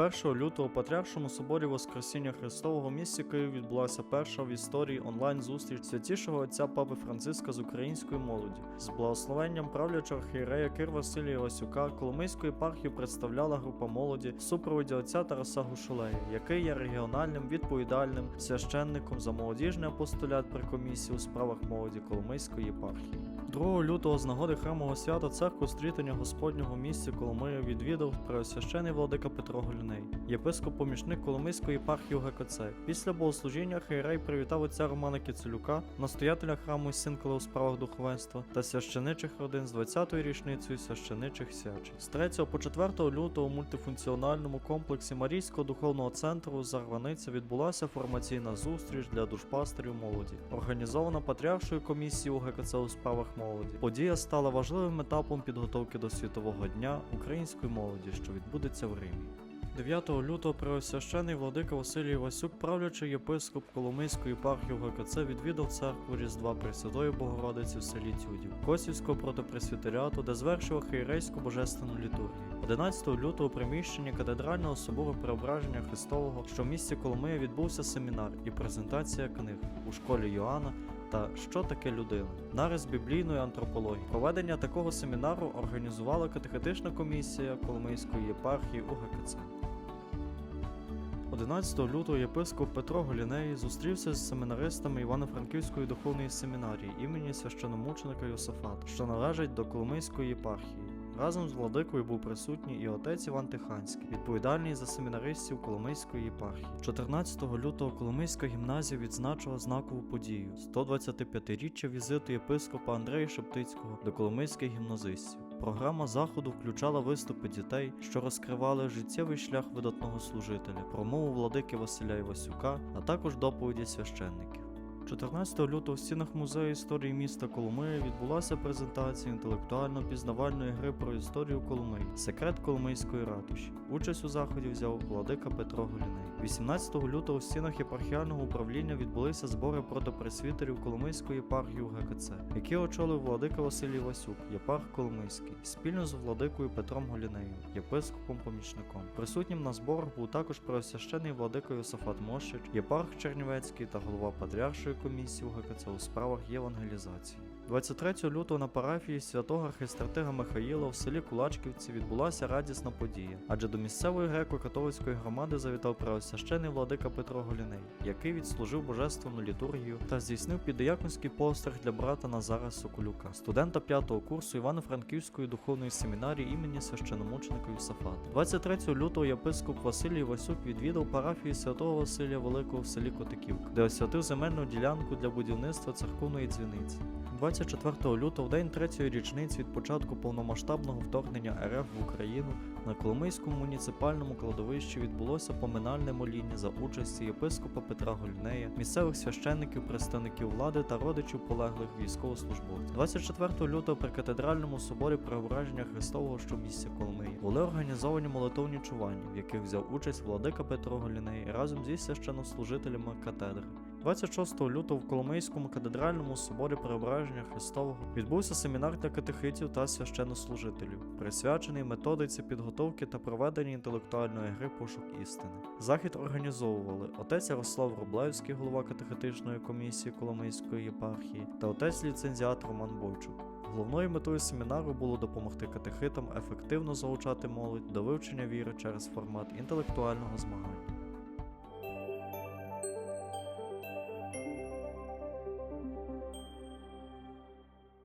1 лютого у Патріаршому соборі Воскресіння Христового в місті Київ відбулася перша в історії онлайн-зустріч святішого отця Папи Франциска з української молоді. З благословенням правлячого архієрея Кир Василія Васюка Коломийську єпархію представляла група молоді в супроводі отця Тараса Гушулея, який є регіональним відповідальним священником за молодіжний апостолят при комісії у справах молоді Коломийської єпархії. 2 лютого з нагоди храмового свята церкву стрітання Господнього в місті Коломия відвідав преосвящений владика Петро Голіней, єпископ-помічник Коломийської єпархії УГКЦ. Після богослужіння архієрей привітав отця Романа Кіцелюка, настоятеля храму Синкола у справах духовенства та священичих родин з 20-ю річницею священичих свячень. З 3 по 4 лютого у мультифункціональному комплексі Марійського духовного центру Зарваниця відбулася формаційна зустріч для душпастерів молоді, організована Патріаршою комісією УГКЦ у справах молоді. Подія стала важливим етапом підготовки до світового дня української молоді, що відбудеться в Римі. 9 лютого преосвящений владика Василій Васюк, правлячий єпископ Коломийської єпархії ГКЦ, відвідав церкву Різдва Пресвятої Богородиці в селі Тюдів, Косівського протопресвітеріату, де звершив хейрейську божественну літургію. 11 лютого у приміщенні катедрального собору Преображення Христового, що в місті Коломия відбувся семінар і презентація книг у школі Йоанна та що таке людина, нарис біблійної антропології. Проведення такого семінару організувала катехетична комісія Коломийської єпархії УГКЦ. 11 лютого єпископ Петро Голіней зустрівся з семінаристами Івано-Франківської духовної семінарії імені священомученика Йосафата, що належить до Коломийської єпархії. Разом з владикою був присутній і отець Іван Тиханський, відповідальний за семінаристів Коломийської єпархії. 14 лютого Коломийська гімназія відзначила знакову подію 125-річчя візиту єпископа Андрея Шептицького до коломийських гімназистів. Програма заходу включала виступи дітей, що розкривали життєвий шлях видатного служителя, промову владики Василя Івасюка, а також доповіді священників. 14 лютого в стінах музею історії міста Коломия відбулася презентація інтелектуально-пізнавальної гри про історію Коломиї Секрет Коломийської ратуші. Участь у заході взяв владика Петро Голіней. 18 лютого в стінах єпархіального управління відбулися збори протопресвітерів Коломийської єпархії ГКЦ, які очолив владика Василій Васюк, єпарх Коломийський, спільно з владикою Петром Голінеєм, єпископом-помічником. Присутнім на зборах був також преосвящений владика Йосафат Мощич, єпарх Чернівецький та голова Патріаршої комісії УГКЦ у справах євангелізації. 23 лютого на парафії святого архистратига Михаїла в селі Кулачківці відбулася радісна подія, адже до місцевої греко-католицької громади завітав преосвящений владика Петро Голіней, який відслужив божественну літургію та здійснив піддияконський постриг для брата Назара Соколюка, студента 5-го курсу Івано-Франківської духовної семінарії імені священомученика Юсафата. 23 лютого єпископ Василій Васюк відвідав парафію святого Василія Великого в селі Котиківка, де освятив земельну ділянку для будівництва церковної дзвіниці. 24 лютого, в день третьої річниці від початку повномасштабного вторгнення РФ в Україну, на Коломийському муніципальному кладовищі відбулося поминальне моління за участі єпископа Петра Гольнея, місцевих священників, представників влади та родичів полеглих військовослужбовців. 24 лютого при катедральному соборі Преображення Христового, що в місті Коломиї, були організовані молитовні чування, в яких взяв участь владика Петро Голіней разом зі священнослужителями катедри. 26 лютого в Коломийському катедральному соборі Преображення Христового відбувся семінар для катехитів та священнослужителів, присвячений методиці підготовки та проведення інтелектуальної гри пошук істини. Захід організовували отець Ярослав Рублевський, голова катехетичної комісії Коломийської єпархії, та отець ліцензіат Роман Бойчук. Головною метою семінару було допомогти катехитам ефективно залучати молодь до вивчення віри через формат інтелектуального змагання.